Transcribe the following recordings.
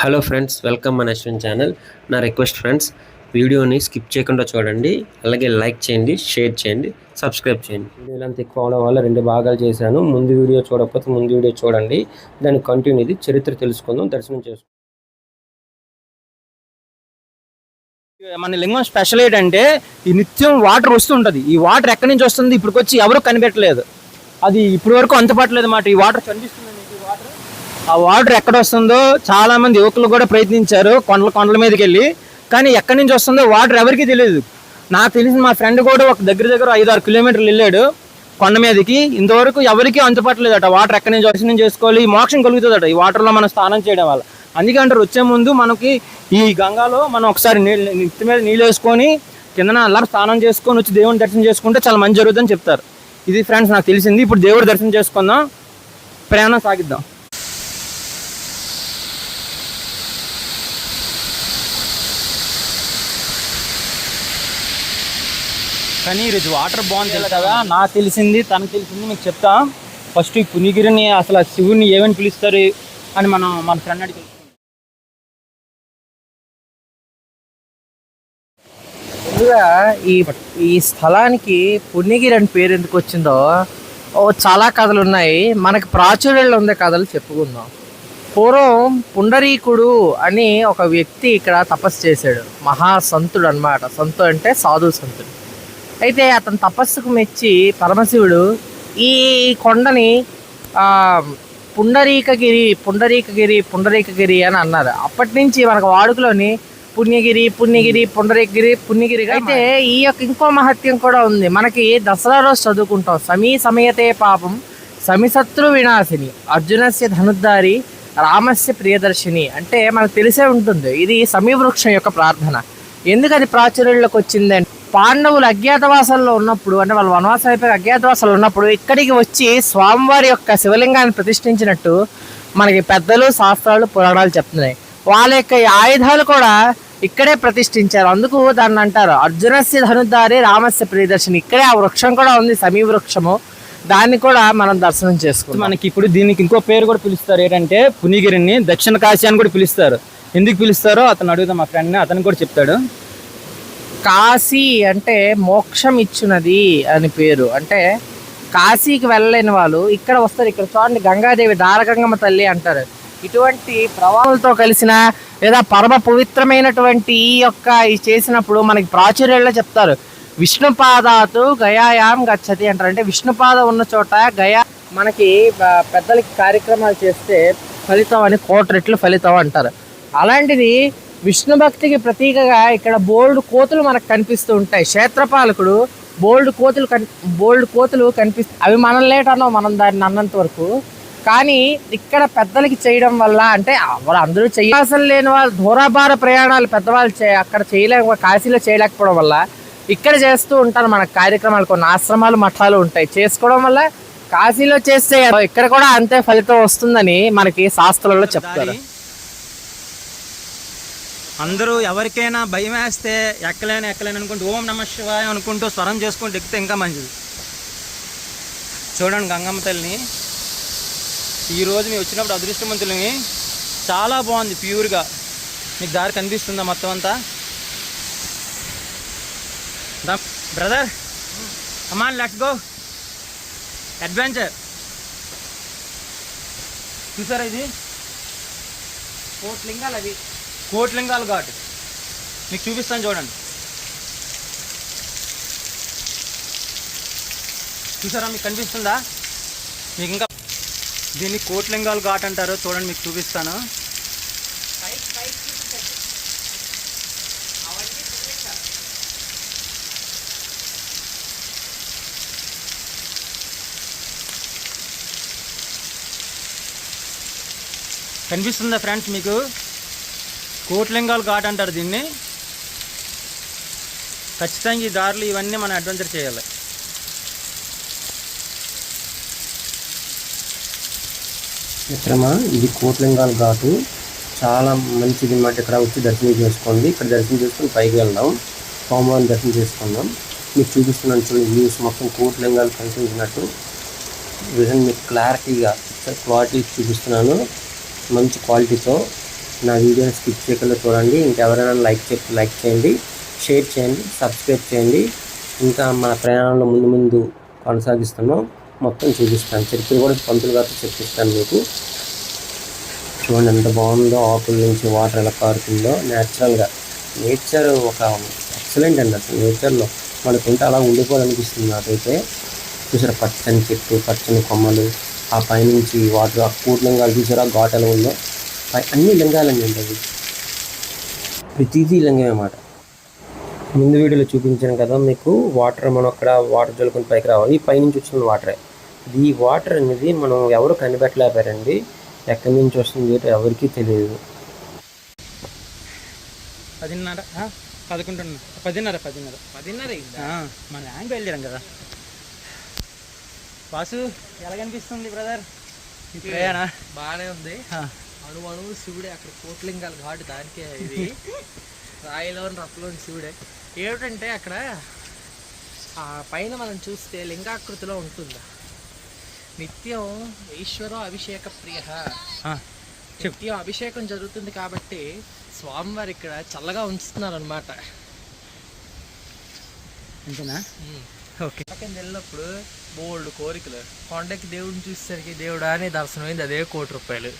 Hello friends welcome మన Ashwin channel. నా request friends వీడియోని స్కిప్ చేయకుండా చూడండి. అలాగే లైక్ చేయండి షేర్ చేయండి సబ్స్క్రైబ్ చేయండి. వీడియోలు అంత ఎక్కువ అవడం వల్ల రెండు భాగాలు చేశాను. ముందు వీడియో చూడకపోతే ముందు వీడియో చూడండి. దాని కంటిన్యూ ఇది చరిత్ర తెలుసుకుందాం దర్శనం చేసుకుందాం. మన లింగం స్పెషల్ ఏంటంటే ఈ నిత్యం వాటర్ వస్తుంటుంది. ఈ వాటర్ ఎక్కడి నుంచి వస్తుంది? ఇప్పటికొచ్చి ఎవరు కనిపెట్టలేదు. అది ఇప్పటి వరకు అంతపట్టలేదు మాట ఈ వాటర్ కనిపిస్తుంది ఆ వాటర్ ఎక్కడ వస్తుందో చాలా మంది యువకులు కూడా ప్రయత్నించారు కొండల కొండల మీదకి వెళ్ళి. కానీ ఎక్కడి నుంచి వస్తుందో వాటర్ ఎవరికీ తెలియదు. నాకు తెలిసిన మా ఫ్రెండ్ కూడా ఒక దగ్గర దగ్గర ఐదు ఆరు కిలోమీటర్లు వెళ్ళాడు కొండ మీదకి. ఇంతవరకు ఎవరికీ అంతుపట్టలేదట వాటర్ ఎక్కడి నుంచి దర్శనం చేసుకోవాలి. ఈ మోక్షం కలుగుతుందట. ఈ వాటర్లో మనం స్నానం చేయడం వల్ల. అందుకే అంటారు వచ్చే ముందు మనకి ఈ గంగాలో మనం ఒకసారి నీళ్ళు నెత్తి మీద నీళ్ళు వేసుకొని కిందన అలా స్నానం చేసుకొని వచ్చి దేవుని దర్శనం చేసుకుంటే చాలా మంచి జరుగుతుందని చెప్తారు. ఇది ఫ్రెండ్స్ నాకు తెలిసింది. ఇప్పుడు దేవుడి దర్శనం చేసుకుందాం. ప్రయాణం సాగిద్దాం. కానీ ఈరోజు వాటర్ బాగుంది కదా? నాకు తెలిసింది తనకు తెలిసింది మీకు చెప్తా. ఫస్ట్ ఈ పునిగిరిని అసలు శివుని ఏమని పిలుస్తారు అని మనం మన ఫ్రెండ్ అడిగి ముందుగా ఈ ఈ స్థలానికి పుణ్యగిరి అని పేరు ఎందుకు వచ్చిందో ఓ చాలా కథలు ఉన్నాయి. మనకి ప్రాచుర్యంలో ఉండే కథలు చెప్పుకుందాం. పూర్వం పుండరీకుడు అని ఒక వ్యక్తి ఇక్కడ తపస్సు చేశాడు. మహాసంతుడు అన్నమాట. సంతు అంటే సాధు సంతుడు అయితే అతని తపస్సుకు మెచ్చి పరమశివుడు ఈ కొండని పుండరీకగిరి పుండరీకగిరి పుండరీకగిరి అని అన్నారు. అప్పటి నుంచి మనకు వాడుకలోని పుణ్యగిరి పుణ్యగిరి పుండరీకగిరి పుణ్యగిరి అయితే ఈ యొక్క ఇంకో మహత్యం కూడా ఉంది. మనకి దసరా రోజు చదువుకుంటాం. సమీ సమయతే పాపం సమిశత్రు వినాశిని అర్జునస్య ధనుద్ధారి రామస్య ప్రియదర్శిని అంటే మనకు తెలిసే ఉంటుంది. ఇది సమీవృక్షం యొక్క ప్రార్థన. ఎందుకు అది ప్రాచుర్యంలోకి వచ్చిందంటే పాండవులు అజ్ఞాతవాసంలో ఉన్నప్పుడు అంటే వాళ్ళు వనవాసం అయిపోయి అజ్ఞాతవాసంలో ఉన్నప్పుడు ఇక్కడికి వచ్చి స్వామివారి యొక్క శివలింగాన్ని ప్రతిష్ఠించినట్టు మనకి పెద్దలు శాస్త్రాలు పురాణాలు చెప్తున్నాయి. వాళ్ళ యొక్క ఆయుధాలు కూడా ఇక్కడే ప్రతిష్ఠించారు. అందుకు దాన్ని అంటారు అర్జునస్య ధనుద్ధారి రామస్య ప్రియదర్శిని. ఇక్కడే ఆ వృక్షం కూడా ఉంది సమీ వృక్షము. దాన్ని కూడా మనం దర్శనం చేసుకుంటాం మనకి ఇప్పుడు దీనికి ఇంకో పేరు కూడా పిలుస్తారు. ఏంటంటే పునిగిరిని దక్షిణ కాశీ అని కూడా పిలుస్తారు. ఎందుకు పిలుస్తారో అతను అడుగుదాం మా ఫ్రెండ్ని. అతను కూడా చెప్తాడు. కాశీ అంటే మోక్షం ఇచ్చినది అని పేరు. అంటే కాశీకి వెళ్ళలేని వాళ్ళు ఇక్కడ వస్తారు ఇక్కడ చూడండి గంగాదేవి దారగంగమ్మ తల్లి అంటారు. ఇటువంటి ప్రవాహాలతో కలిసిన లేదా పరమ పవిత్రమైనటువంటి ఈ యొక్క చేసినప్పుడు మనకి ప్రాచుర్యంలో చెప్తారు. విష్ణుపాదాతు గయాయాం గచ్చతి అంటారు. అంటే విష్ణుపాద ఉన్న చోట గయా మనకి పెద్దలకి కార్యక్రమాలు చేస్తే ఫలితం అని కోటి రెట్లు ఫలితం అంటారు. అలాంటిది విష్ణు భక్తికి ప్రతీకగా ఇక్కడ బోల్డ్ కోతులు మనకు కనిపిస్తూ ఉంటాయి. క్షేత్రపాలకుడు బోల్డ్ కోతులు కన్ బోల్డ్ కోతులు కనిపిస్తాయి అవి మనం లేటనో మనం దాన్ని అన్నంత వరకు. కానీ ఇక్కడ పెద్దలకి చేయడం వల్ల అంటే వాళ్ళు అందరూ చేయాల్సిన లేని వాళ్ళు దూరాభార ప్రయాణాలు పెద్దవాళ్ళు చే అక్కడ చేయలేక కాశీలో చేయలేకపోవడం వల్ల ఇక్కడ చేస్తూ ఉంటారు మన కార్యక్రమాలు కొన్ని ఆశ్రమాలు మఠాలు ఉంటాయి. చేసుకోవడం వల్ల కాశీలో చేస్తే ఇక్కడ కూడా అంతే ఫలితం వస్తుందని మనకి శాస్త్రంలో చెప్తారు. అందరూ ఎవరికైనా భయం వేస్తే ఎక్కలేను ఎక్కలేను అనుకుంటూ ఓం నమ శివాయ అనుకుంటూ స్వరం చేసుకుంటూ ఎక్కితే ఇంకా మంచిది. చూడండి గంగమ్మ తల్లిని. ఈరోజు మేము వచ్చినప్పుడు అదృష్టవంతులని చాలా బాగుంది ప్యూర్గా. మీకు దారి కనిపిస్తుందా మొత్తం అంతా? Brother Aman let's go adventure చూసారా ఇది? కోట్లింగాలు అవి. కోట్లింగాల ఘాట్. మీకు చూపిస్తాను చూడండి. చూసారా మీకు కనిపిస్తుందా? మీకు ఇంకా దీన్ని కోట్లింగాల ఘాట్ అంటారు చూడండి మీకు చూపిస్తాను. కనిపిస్తుందా ఫ్రెండ్స్ మీకు? కోట్లింగాలు ఘాట్ అంటారు దీన్ని. ఖచ్చితంగా ఈ దారులు ఇవన్నీ మనం అడ్వెంచర్ చేయాలి. మిత్రమా ఇది కోట్లింగాల ఘాటు. చాలా మంచిది అనమాట ఇక్కడ వచ్చి దర్శనం చేసుకోండి. ఇక్కడ దర్శనం చేసుకుని పైకి వెళ్దాం. సోమవారం దర్శనం చేసుకుందాం. మీకు చూపిస్తున్నాను చూడండి వ్యూస్ మొత్తం కోట్లింగాలు కనిపించినట్టు. విజన్ మీకు క్లారిటీగా క్వాలిటీ చూపిస్తున్నాను. మంచి క్వాలిటీతో నా వీడియోని స్కిప్ చేయకుండా చూడండి. ఇంకెవరైనా లైక్ చెప్పి లైక్ చేయండి. షేర్ చేయండి. సబ్స్క్రైబ్ చేయండి. ఇంకా మన ప్రయాణంలో ముందు ముందు కొనసాగిస్తున్నాం. మొత్తం చూపిస్తాను. చరిత్ర కూడా పంతులు గారితో చెప్పిస్తాను మీకు. చూడండి ఎంత బాగుందో. ఆకుల నుంచి వాటర్ ఎలా కారుతుందో. న్యాచురల్గా నేచర్ ఒక ఎక్సలెంట్ అండి అసలు నేచర్లో. మనకుంటే అలా ఉండిపోవాలనిపిస్తుంది నాకైతే. చూసారా? పచ్చని చెట్టు పచ్చని కొమ్మలు. ఆ పైనుంచి వాటర్ ఆ కూట చూసారా? ఘాట్ ఎలా ఉందో. అన్ని అండి అవి ప్రతిదీ లింగమే అన్నమాట. ముందు వీడియోలో చూపించాను కదా మీకు వాటర్ మనం అక్కడ వాటర్ జల్లుకుని పైకి రావాలి. ఈ పైనుంచి వచ్చిన వాటరే. ఈ వాటర్ అనేది మనం ఎవరు కనిపెట్టలేపారండి? ఎక్కడి నుంచి వస్తుంది ఏంటో ఎవరికీ తెలియదు. పదిన్నర ఆ, పదకొండున్నర పదిన్నర పదిన్నర. పదిన్నర మన యాంగ్ బయలుదేరాం కదా. వాసు ఎలా కనిపిస్తుంది బ్రదర్? ప్రయాణ? బాగానే ఉంది. ఆ, అణు అణువు శివుడే అక్కడ కోట్లింగాల ఘాటు దానికే ఇది. రాయిలోని రప్పలోని శివుడే. ఏమిటంటే అక్కడ ఆ పైన మనం చూస్తే లింగాకృతిలో ఉంటుందా? నిత్యం ఈశ్వరో అభిషేక ప్రియ. నిత్యం అభిషేకం జరుగుతుంది కాబట్టి స్వామివారు ఇక్కడ చల్లగా ఉంచుతున్నారు అనమాట అంతేనా ఓకే. పక్కన వెళ్ళినప్పుడు బోల్డ్ కోరికలు. కొండకి దేవుడిని చూసేసరికి దేవుడా అని దర్శనమైంది అదే కోటి రూపాయలు.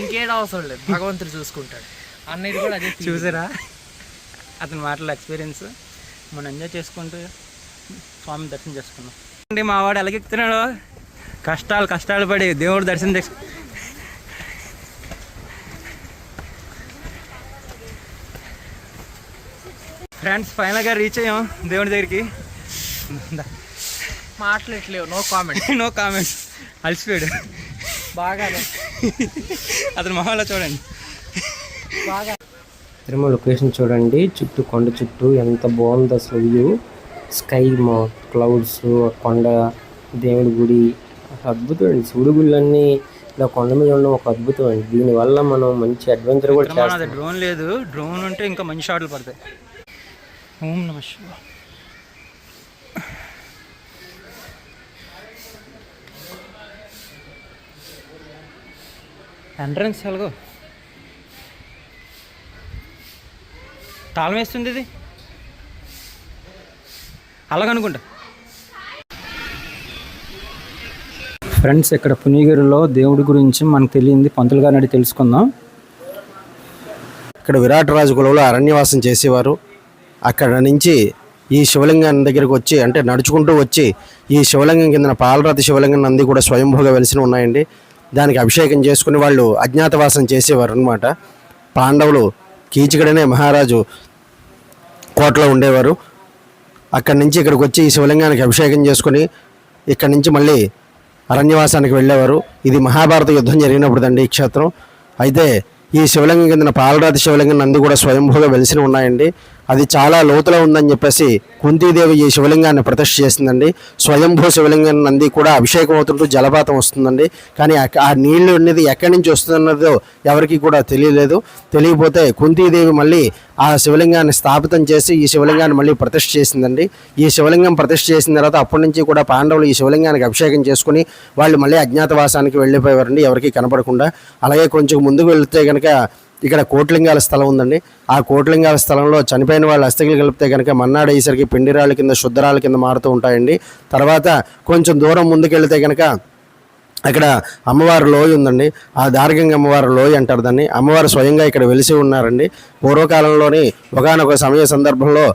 ఇంకేం అవసరం లేదు. భగవంతుడు చూసుకుంటాడు. అన్నయ్య కూడా అదే. చూసారా? అతని మాటల ఎక్స్పీరియన్స్ మనం ఎంజాయ్ చేసుకుంటూ స్వామి దర్శనం చేసుకున్నాం అండి మా వాడు ఎలాగెక్కుతున్నాడు కష్టాలు కష్టాలు పడి దేవుడు దర్శనం చేసు ఫ్రెండ్స్ ఫైనల్గా రీచ్ అయ్యాం దేవుడి దగ్గరికి. మాట్లాడట్లేవు నో కామెంట్ నో కామెంట్స్ అలసిపోయాడు. బాగానే అతని మొహంలో చూడండి. బాగా. తిరుమల లొకేషన్ చూడండి. చుట్టూ కొండ చుట్టూ ఎంత బాగుంది అసలు వ్యూ. స్కై మా క్లౌడ్స్ కొండ దేవుడి గుడి. అద్భుతం అండి. శివుడి గుళ్ళన్నీ ఇలా కొండ మీద ఉండడం ఒక అద్భుతం అండి. దీనివల్ల మనం మంచి అడ్వెంచర్ కూడా డ్రోన్ లేదు. డ్రోన్ ఉంటే ఇంకా మంచి షాట్లు పడతాయి. ఓం నమ ఎంట్రన్స్ ఎలాగో? తాళం వేస్తుంది ఇది? అలాగనుకుంటా ఫ్రెండ్స్ ఇక్కడ పునిగిరిలో దేవుడి గురించి మనకు తెలియంది. పంతులు గారిని అడిగి తెలుసుకుందాం. ఇక్కడ విరాట్ రాజు కులంలో అరణ్యవాసం చేసేవారు. అక్కడ నుంచి ఈ శివలింగం దగ్గరికి వచ్చి అంటే నడుచుకుంటూ వచ్చి ఈ శివలింగం కింద పాలరాతి శివలింగం నంది కూడా స్వయంభూగా వెలిసిన ఉన్నాయండి. దానికి అభిషేకం చేసుకుని వాళ్ళు అజ్ఞాతవాసం చేసేవారు అనమాట పాండవులు కీచకుడనే మహారాజు కోటలో ఉండేవారు. అక్కడి నుంచి ఇక్కడికి వచ్చి ఈ శివలింగానికి అభిషేకం చేసుకుని ఇక్కడి నుంచి మళ్ళీ అరణ్యవాసానికి వెళ్ళేవారు. ఇది మహాభారత యుద్ధం జరిగినప్పుడు అండి ఈ క్షేత్రం. అయితే ఈ శివలింగం కింద పాలరాతి శివలింగం నంది కూడా స్వయంభూగా వెలిసిన ఉన్నాయండి. అది చాలా లోతులో ఉందని చెప్పేసి కుంతీదేవి ఈ శివలింగాన్ని ప్రతిష్ఠ చేసిందండి. స్వయంభూ శివలింగం నంది కూడా అభిషేకం అవుతుంటూ జలపాతం వస్తుందండి. కానీ ఆ- నీళ్ళు అనేది ఎక్కడి నుంచి వస్తుందన్నదో ఎవరికి కూడా తెలియలేదు. తెలియకపోతే కుంతీదేవి మళ్ళీ ఆ శివలింగాన్ని స్థాపితం చేసి ఈ శివలింగాన్ని మళ్ళీ ప్రతిష్ఠ చేసిందండి. ఈ శివలింగం ప్రతిష్ఠ చేసిన తర్వాత అప్పటి నుంచి కూడా పాండవులు ఈ శివలింగానికి అభిషేకం చేసుకుని వాళ్ళు మళ్ళీ అజ్ఞాతవాసానికి వెళ్ళిపోయారండి ఎవరికి కనపడకుండా. అలాగే కొంచెం ముందుకు వెళ్తే కనుక ఇక్కడ కోట్లింగాల స్థలం ఉందండి. ఆ కోట్లింగాల స్థలంలో చనిపోయిన వాళ్ళ అస్థికలు కలిపితే కనుక మన్నాడు అయ్యేసరికి పిండిరాళ్ళ కింద శుద్ధరాళ్ళ కింద మారుతూ ఉంటాయండి. తర్వాత కొంచెం దూరం ముందుకెళ్తే కనుక అక్కడ అమ్మవారి లోయ ఉందండి. ఆ దార్గంగ అమ్మవారి లోయ అంటారు దాన్ని. అమ్మవారు స్వయంగా ఇక్కడ వెలిసి ఉన్నారండి. పూర్వకాలంలోని ఒకనొక సమయ సందర్భంలో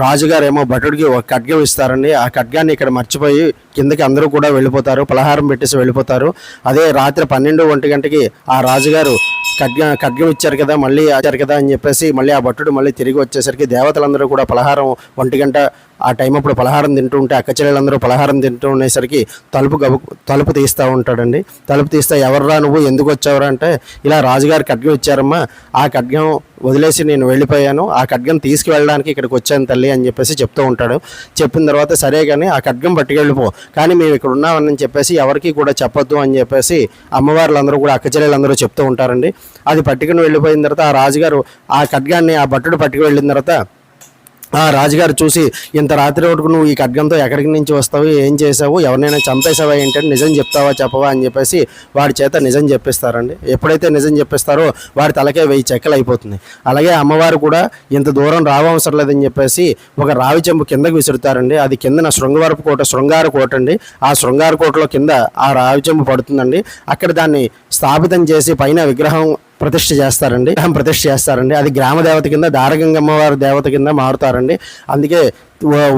రాజుగారు ఏమో భటుడికి ఒక ఖడ్గం ఇస్తారండి. ఆ ఖడ్గాన్ని ఇక్కడ మర్చిపోయి కిందకి అందరూ కూడా వెళ్ళిపోతారు. పలహారం పెట్టేసి వెళ్ళిపోతారు. అదే రాత్రి పన్నెండు ఒంటి గంటకి ఆ రాజుగారు ఖడ్గం ఖడ్గం ఇచ్చారు కదా మళ్ళీ ఇచ్చారు కదా అని చెప్పేసి మళ్ళీ ఆ భట్టుడు మళ్ళీ తిరిగి వచ్చేసరికి దేవతలందరూ కూడా పలహారం ఒంటి గంట ఆ టైం అప్పుడు పలహారం తింటూ ఉంటే అక్క చెల్లెలందరూ పలహారం తింటూ ఉండేసరికి తలుపు గబు తలుపు తీస్తూ ఉంటాడండి. తలుపు తీస్తే ఎవర్రా నువ్వు? ఎందుకు వచ్చావురా అంటే ఇలా రాజుగారు ఖడ్గం ఇచ్చారమ్మా ఆ ఖడ్గం వదిలేసి నేను వెళ్ళిపోయాను ఆ ఖడ్గం తీసుకువెళ్ళడానికి ఇక్కడికి వచ్చాను తల్లి అని చెప్పేసి చెప్తూ ఉంటాడు. చెప్పిన తర్వాత సరే కానీ ఆ ఖడ్గం పట్టుకెళ్ళిపో. కానీ మేము ఇక్కడ ఉన్నామని చెప్పేసి ఎవరికి కూడా చెప్పొద్దు అని చెప్పేసి అమ్మవార్లందరూ కూడా అక్క చెల్లెలందరూ చెప్తూ ఉంటారండి. అది పట్టుకుని వెళ్ళిపోయిన తర్వాత ఆ రాజుగారు ఆ ఖడ్గాన్ని ఆ భట్టుడు పట్టుకు వెళ్ళిన తర్వాత రాజుగారు చూసి ఇంత రాత్రి వరకు నువ్వు ఈ ఖడ్గంతో ఎక్కడికి నుంచి వస్తావు? ఏం చేసావు ఎవరినైనా చంపేసావా ఏంటంటే నిజం చెప్తావా చెప్పవా? అని చెప్పేసి వాడి చేత నిజం చెప్పిస్తారండి. ఎప్పుడైతే నిజం చెప్పిస్తారో వాడి తలకే వెయ్యి చెక్కలు అయిపోతుంది. అలాగే అమ్మవారు కూడా ఇంత దూరం రావవసరం లేదని చెప్పేసి ఒక రావి చెంబు కిందకు విసురుతారండి. అది కిందన శృంగవరపు కోట శృంగార కోట అండి. ఆ శృంగార కోటలో కింద ఆ రావి చెంబు పడుతుందండి. అక్కడ దాన్ని స్థాపితం చేసి పైన విగ్రహం ప్రతిష్ఠ చేస్తారండి విగ్రహం ప్రతిష్ఠ చేస్తారండి. అది గ్రామ దేవత కింద దారగంగమ్మవారి దేవత కింద మారుతారండి. అందుకే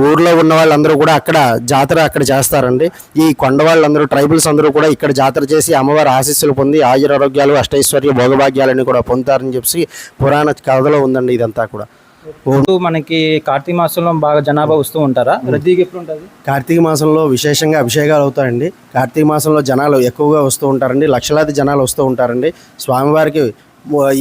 ఊర్లో ఉన్న వాళ్ళందరూ కూడా అక్కడ జాతర అక్కడ చేస్తారండి. ఈ కొండ వాళ్ళందరూ ట్రైబల్స్ అందరూ కూడా ఇక్కడ జాతర చేసి అమ్మవారి ఆశీస్సులు పొంది ఆయురారోగ్యాలు అష్టైశ్వర్య భోగభాగ్యాలని కూడా పొందుతారని చెప్పి పురాణ కథలో ఉందండి ఇదంతా కూడా. ఇప్పుడు మనకి కార్తీక మాసంలో బాగా జనాభా వస్తూ ఉంటారా? రద్దీకి ఎప్పుడు ఉంటుంది? కార్తీక మాసంలో విశేషంగా అభిషేకాలు అవుతాయండి కార్తీక మాసంలో జనాలు ఎక్కువగా వస్తూ ఉంటారండి. లక్షలాది జనాలు వస్తూ ఉంటారండి. స్వామివారికి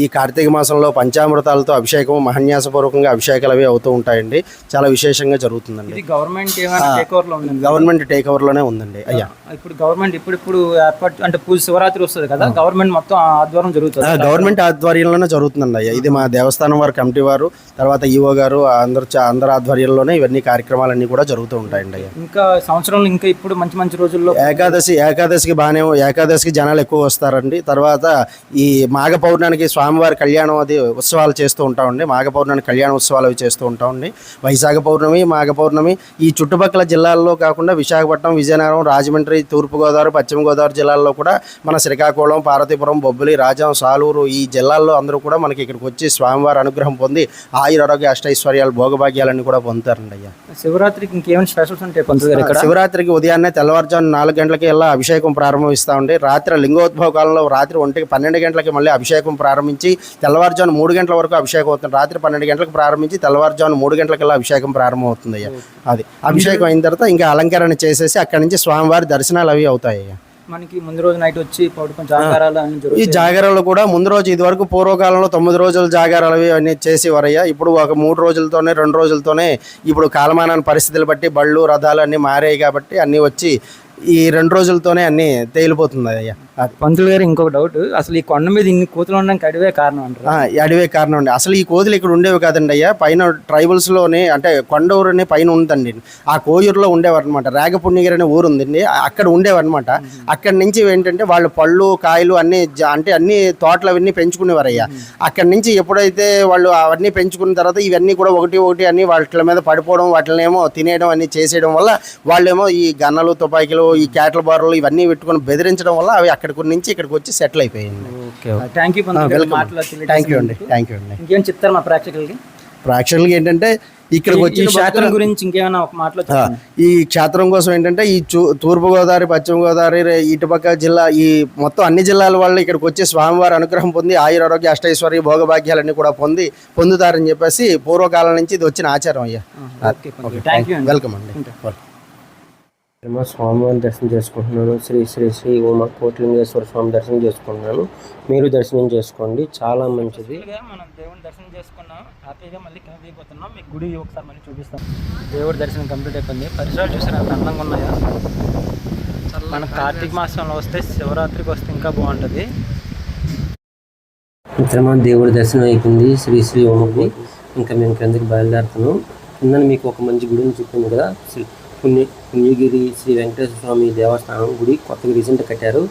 ఈ కార్తీక మాసంలో పంచామృతాలతో అభిషేకం మహన్యాసపూర్వకంగా అభిషేకాలు అవి అవుతూ ఉంటాయండి. చాలా విశేషంగా జరుగుతుందండి. గవర్నమెంట్ ఏమైనా టేక్ ఓవర్లో ఉందండి? గవర్నమెంట్ టేక్ ఓవర్లోనే ఉందండి అయ్యా. ఇప్పుడు గవర్నమెంట్ ఇప్పుడిప్పుడు ఏర్పాటు అంటే పూజ శివరాత్రి వస్తుంది కదా గవర్నమెంట్ మొత్తం ఆధ్వర్యం జరుగుతుంది. గవర్నమెంట్ ఆధ్వర్యంలోనే జరుగుతుందండి అయ్యా. ఇది మా దేవస్థానం వారి కమిటీ వారు తర్వాత ఈఓ గారు అందరు అందరి ఆధ్వర్యంలోనే ఇవన్నీ కార్యక్రమాలన్నీ కూడా జరుగుతూ ఉంటాయండి అయ్యా. ఇంకా సంవత్సరంలో ఇంకా ఇప్పుడు మంచి మంచి రోజుల్లో ఏకాదశి ఏకాదశికి బాగానే ఏకాదశికి జనాలు ఎక్కువ వస్తారండి. తర్వాత ఈ మాఘ పౌర్ణానికి స్వామివారి కళ్యాణం అది ఉత్సవాలు చేస్తూ ఉంటామండి మాఘ పౌర్ణానికి కళ్యాణ ఉత్సవాలు అవి చేస్తూ ఉంటామండి వైశాఖ పౌర్ణమి మాఘ పౌర్ణమి ఈ చుట్టుపక్కల జిల్లాల్లో కాకుండా విశాఖపట్నం విజయనగరం రాజమండ్రి తూర్పుగోదావరి పశ్చిమ గోదావరి జిల్లాల్లో కూడా మన శ్రీకాకుళం పార్వతీపురం బొబ్బిలి రాజం సాలూరు ఈ జిల్లాల్లో అందరూ కూడా మనకి ఇక్కడికి వచ్చి స్వామివారి అనుగ్రహం పొంది ఆయుర ఆరోగ్య అష్టైశ్వర్యాలు భోగభాగ్యాలన్నీ కూడా పొందుతారండి అయ్యా. శివరాత్రికి ఇంకేమైనా స్పెషల్స్ ఉంటాయి ఇక్కడ? శివరాత్రికి ఉదయాన్నే తెల్లవారుజాము నాలుగు గంటలకి ఇలా అభిషేకం ప్రారంభిస్తామండి రాత్రి లింగోద్భవ కాలంలో రాత్రి ఒంటికి పన్నెండు గంటలకి మళ్ళీ అభిషేకం ప్రారంభించి తెల్లవారుజాము మూడు గంటల వరకు అభిషేకం అవుతుంది. రాత్రి పన్నెండు గంటలకు ప్రారంభించి తెల్లవారుజాము మూడు గంటలకల్లా అభిషేకం ప్రారంభం అవుతుంది అయ్యా అది. అభిషేకం అయిన తర్వాత ఇంకా అలంకరణ చేసేసి అక్కడి నుంచి స్వామివారి దర్శనాలు అవి అవుతాయి అయ్యా మనకి ముందు రోజు నైట్ వచ్చి పడుకొని జాగారాలు ఈ జాగారాలు కూడా ముందు రోజు ఇది వరకు పూర్వకాలంలో తొమ్మిది రోజులు జాగారాలు అవి అన్నీ చేసేవారయ్యా. ఇప్పుడు ఒక మూడు రోజులతోనే రెండు రోజులతోనే ఇప్పుడు కాలమానాన్ని పరిస్థితులు బట్టి బళ్ళు రథాలు అన్నీ మారాయి కాబట్టి అన్నీ వచ్చి ఈ రెండు రోజులతోనే అన్నీ తేలిపోతుంది అయ్యా. పంతులు గారు ఇంకొక డౌట్ అసలు ఈ కొండ మీద ఇన్ని కూతులు ఉండడానికి అడివే కారణం అంటారు. అడివే కారణం అండి. అసలు ఈ కోతులు ఇక్కడ ఉండేవి కాదండి అయ్యా. పైన ట్రైబల్స్లోనే అంటే కొండూరు అనే పైన ఉందండి. ఆ కోయూరులో ఉండేవారు అనమాట రాగపుణ్యగిరి అనే ఊరు ఉందండి. అక్కడ ఉండేవన్నమాట అక్కడి నుంచి ఏంటంటే వాళ్ళు పళ్ళు కాయలు అన్ని అంటే అన్ని తోటలు అవన్నీ పెంచుకునేవారు అయ్యా అక్కడి నుంచి ఎప్పుడైతే వాళ్ళు అవన్నీ పెంచుకున్న తర్వాత ఇవన్నీ కూడా ఒకటి ఒకటి అన్ని వాటి మీద పడిపోవడం వాటిని ఏమో తినేయడం అన్ని చేసేయడం వల్ల వాళ్ళేమో ఈ గన్నలు తుపాకీలు ఈ క్యాటల్ బార్లు ఇవన్నీ పెట్టుకొని బెదిరించడం వల్ల అవి అక్కడికి నుంచి ఇక్కడికి వచ్చి సెటిల్ అయిపోయింది. థ్యాంక్ యూ పంతులు గారు వెల్కమ్ మాట్లాడుతున్నారు థ్యాంక్ యూ అండి థ్యాంక్ యూ అండి. ఇంకేం చెప్తారు మా ప్రేక్షకులకి? ప్రేక్షకులకి ఏంటంటే ఇక్కడికి వచ్చి క్షేత్రం గురించి ఇంకేమైనా ఒక మాటలో ఈ క్షేత్రం కోసం ఏంటంటే ఈ తూర్పుగోదావరి పశ్చిమ గోదావరి ఇటుపక్క జిల్లా ఈ మొత్తం అన్ని జిల్లాల వాళ్ళు ఇక్కడికి వచ్చి స్వామివారి అనుగ్రహం పొంది ఆయురారోగ్య అష్టైశ్వర్య భోగభాగ్యాలన్నీ కూడా పొంది పొందుతారని చెప్పేసి పూర్వకాలం నుంచి ఇది వచ్చిన ఆచారం అయ్యా. వెల్కమ్ అండి. మా స్వామివారి దర్శనం చేసుకుంటున్నాను. శ్రీ శ్రీ శ్రీ ఉమా కోట్లింగేశ్వర స్వామి దర్శనం చేసుకుంటున్నాను. మీరు దర్శనం చేసుకోండి. చాలా మంచిది. మనం దేవుని దర్శనం చేసుకున్నాం. హ్యాపీగా మళ్ళీ కింద దిగిపోతున్నాం మీకు గుడి ఒకసారి మళ్ళీ చూపిస్తాం. దేవుడి దర్శనం కంప్లీట్ అయిపోయింది. పరిసరాలు చూసారు? అంత అందంగా ఉన్నాయా? మన కార్తీక మాసంలో వస్తే శివరాత్రికి వస్తే ఇంకా బాగుంటుంది. మిత్రమా దేవుడి దర్శనం అయిపోయింది. శ్రీ శ్రీ ఓమకి ఇంకా మేము కిందకి బయలుదేరుతున్నాం. కింద మీకు ఒక మంచి గుడిని చెప్పింది కదా. శ్రీ పుణ్య పుణ్యగిరి శ్రీ వెంకటేశ్వర స్వామి దేవస్థానం గుడి కొత్తగా రీసెంట్గా కట్టారు.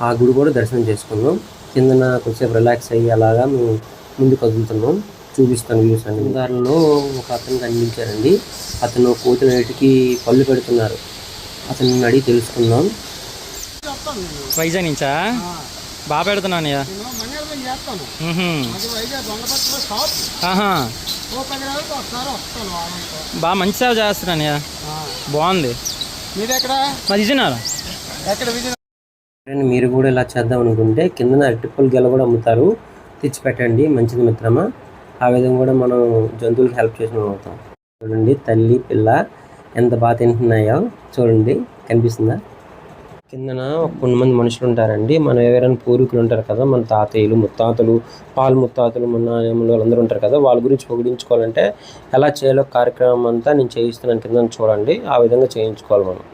ఆ గుడి కూడా దర్శనం చేసుకున్నాం. కిందన కొంచెంసేపు రిలాక్స్ అయ్యి అలాగా మేము ముందు కదులుతున్నాం చూపిస్తాను వ్యూస్ అన్ని. దారిలో ఒక అతను కనిపించారండి అతను కోతులన్నిటికీ పళ్ళు పెడుతున్నారు. అతన్ని అడిగి తెలుసుకుందాం. వైజాగ్ నుంచా? బాగా బాగా మంచి సేవ చేస్తున్నానయ్యా బాగుంది. మాది విజయనగరం? ఫ్రెండ్ మీరు కూడా ఇలా చేద్దాం అనుకుంటే కిందన అరటిపళ్ళు గెల కూడా అమ్ముతారు. తెచ్చి పెట్టండి మంచిది మిత్రమా? ఆ విధంగా కూడా మనం జంతువులకు హెల్ప్ చేసిన అవుతాం. చూడండి తల్లి పిల్ల ఎంత బాగా తింటున్నాయో చూడండి. కనిపిస్తుందా? కిందన కొన్ని మంది మనుషులు ఉంటారండి. మనం ఎవరైనా పూర్వీకులు ఉంటారు కదా మన తాతయ్యలు ముత్తాతలు పాలు ముత్తాతలు మన వాళ్ళందరూ ఉంటారు కదా వాళ్ళ గురించి పొగిడించుకోవాలంటే ఎలా చేయాలో కార్యక్రమం అంతా నేను చేయిస్తున్నాను కింద చూడండి. ఆ విధంగా చేయించుకోవాలి మనం.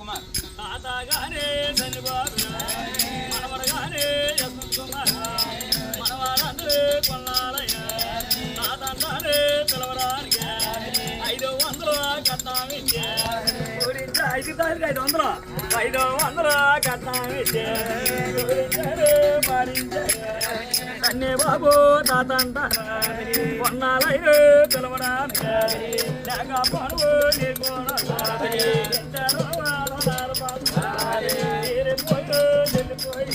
కుమార్. తాతంటానే పిలవడానికి ఐదు వందలు కట్టామిచ్చే ఊరించే ఐదు తారీఖు ఐదు వందలు? ఐదు వందలు ఊరించారు మారించారు అన్నే బాబు తాతంట కొన్నాలయ్యో పిలవడానికి లేక పనువు నీకు పోయి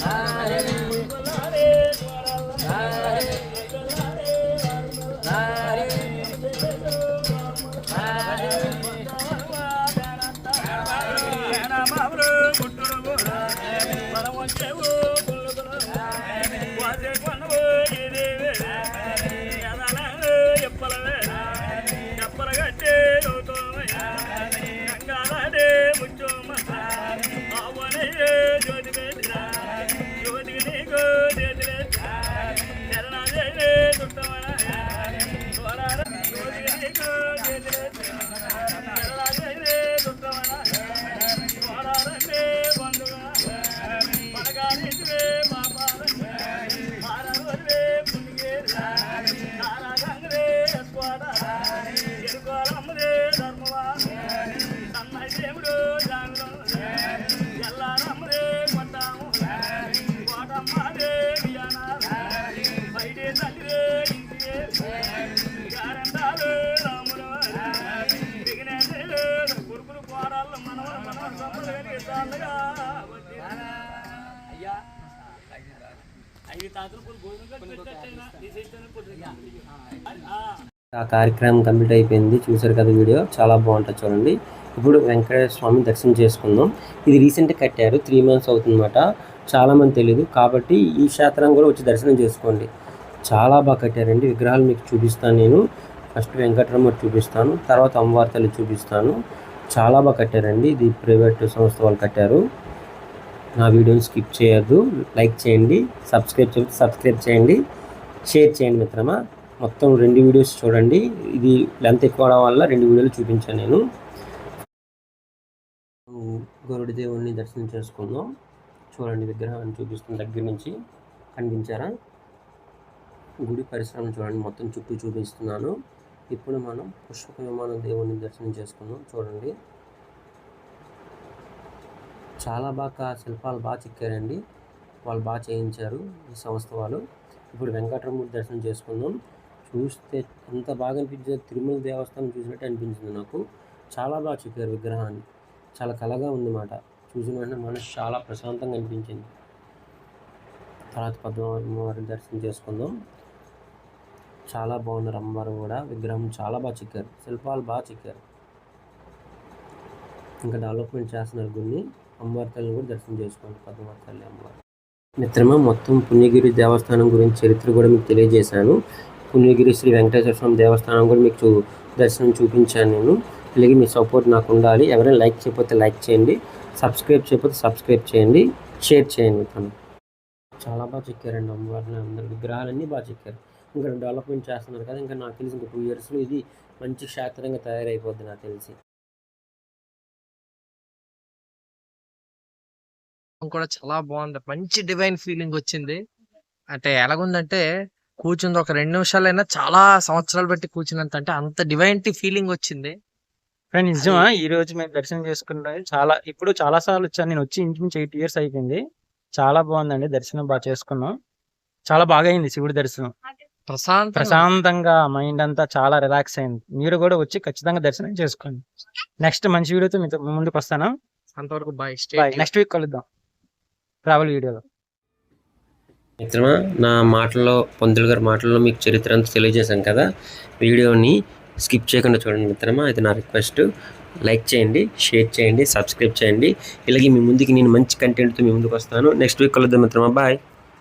ఆ కార్యక్రమం కంప్లీట్ అయిపోయింది. చూసారు కదా వీడియో? చాలా బాగుంటుంది చూడండి. ఇప్పుడు వెంకటేశ్వర స్వామి దర్శనం చేసుకుందాం. ఇది రీసెంట్గా కట్టారు. త్రీ మంత్స్ అవుతుందన్నమాట. చాలామంది తెలియదు కాబట్టి ఈ క్షేత్రం కూడా వచ్చి దర్శనం చేసుకోండి. చాలా బాగా కట్టారండి. విగ్రహాలు మీకు చూపిస్తాను నేను. ఫస్ట్ వెంకటరమ్మ చూపిస్తాను. తర్వాత అమ్మవారి తల్లి చూపిస్తాను. చాలా బాగా కట్టారండి. ఇది ప్రైవేట్ సంస్థ వాళ్ళు కట్టారు. నా వీడియోని స్కిప్ చేయొద్దు. లైక్ చేయండి సబ్స్క్రైబ్ చేయండి సబ్స్క్రైబ్ చేయండి షేర్ చేయండి మిత్రమా. మొత్తం రెండు వీడియోస్ చూడండి. ఇది లెంత్ ఎక్కువ అవడం వల్ల రెండు వీడియోలు చూపించాను నేను. గరుడి దేవుడిని దర్శనం చేసుకుందాం. చూడండి విగ్రహాన్ని చూపిస్తుంది దగ్గర నుంచి కనిపించారా? గుడి పరిసరం చూడండి. మొత్తం చుట్టూ చూపిస్తున్నాను. ఇప్పుడు మనం పుష్పక విమానం దేవుడిని దర్శనం చేసుకుందాం. చూడండి. చాలా బాగా శిల్పాలు బాగా చిక్కారండి. వాళ్ళు బాగా చేయించారు ఈ సంస్థ వాళ్ళు. ఇప్పుడు వెంకటరమూర్తి దర్శనం చేసుకుందాం. చూస్తే ఎంత బాగా అనిపించింది తిరుమల దేవస్థానం చూసినట్టు అనిపించింది నాకు. చాలా బాగా చెక్కారు విగ్రహాన్ని. చాలా కలగా ఉందన్నమాట చూసిన వెంటనే మనసు చాలా ప్రశాంతంగా అనిపించింది. తర్వాత పద్మవారి దర్శనం చేసుకుందాం. చాలా బాగున్నారు అమ్మవారు కూడా. విగ్రహం చాలా బాగా చెక్కారు. శిల్పాలు బాగా చెక్కారు. ఇంకా డెవలప్మెంట్ చేస్తున్నారు గుడిని. అమ్మవారి తల్లిని కూడా దర్శనం చేసుకోండి పద్మవారి తల్లి అమ్మవారు. మిత్రమా మొత్తం పుణ్యగిరి దేవస్థానం గురించి చరిత్ర కూడా మీకు తెలియజేశాను. పుణ్యగిరి శ్రీ వెంకటేశ్వర స్వామి దేవస్థానం కూడా మీకు చూ దర్శనం చూపించాను నేను. అలాగే మీ సపోర్ట్ నాకు ఉండాలి. ఎవరైనా లైక్ చేయకపోతే లైక్ చేయండి. సబ్స్క్రైబ్ చేయకపోతే సబ్స్క్రైబ్ చేయండి. షేర్ చేయండి మిత్రం చాలా బాగా చెక్కారండి అమ్మవారిని అందరు. విగ్రహాలన్నీ బాగా చెక్కారు. ఇంకా డెవలప్మెంట్ చేస్తున్నారు కదా ఇంకా నాకు తెలిసి ఇంకా టూ ఇయర్స్లో ఇది మంచి క్షేత్రంగా తయారైపోద్ది నాకు తెలిసి. కూడా చాలా బాగుంది. మంచి డివైన్ ఫీలింగ్ వచ్చింది. అంటే ఎలాగుందంటే కూర్చుంది ఒక రెండు నిమిషాలైనా చాలా సంవత్సరాలు బట్టి కూర్చున్నంత అంటే అంత డివైనిటీ ఫీలింగ్ వచ్చింది. కానీ నిజమా? ఈ రోజు మేము దర్శనం చేసుకుంటే చాలా ఇప్పుడు చాలా సార్లు వచ్చాను. నేను వచ్చి ఇంచుమించు ఎయిట్ ఇయర్స్ అయిపోయింది. చాలా బాగుందండి. దర్శనం బాగా చేసుకున్నాం. చాలా బాగా అయింది శివుడి దర్శనం. ప్రశాంత ప్రశాంతంగా మైండ్ అంతా చాలా రిలాక్స్ అయింది. మీరు కూడా వచ్చి ఖచ్చితంగా దర్శనం చేసుకోండి. నెక్స్ట్ మంచి వీడియోతో మీతో ముందుకు వస్తాను అంతవరకు బాయ్ నెక్స్ట్ వీక్ కలుద్దాం. ట్రావెల్ వీడియోలో. మిత్రమా నా మాటల్లో పంతులు గారి మాటల్లో మీకు చరిత్ర అంతా తెలియజేశాం కదా? వీడియోని స్కిప్ చేయకుండా చూడండి మిత్రమా అయితే నా రిక్వెస్ట్. లైక్ చేయండి షేర్ చేయండి సబ్స్క్రైబ్ చేయండి. ఇలాగే మీ ముందుకి నేను మంచి కంటెంట్తో మీ ముందుకు వస్తాను. నెక్స్ట్ వీక్ కలుద్దాం మిత్రమా బాయ్.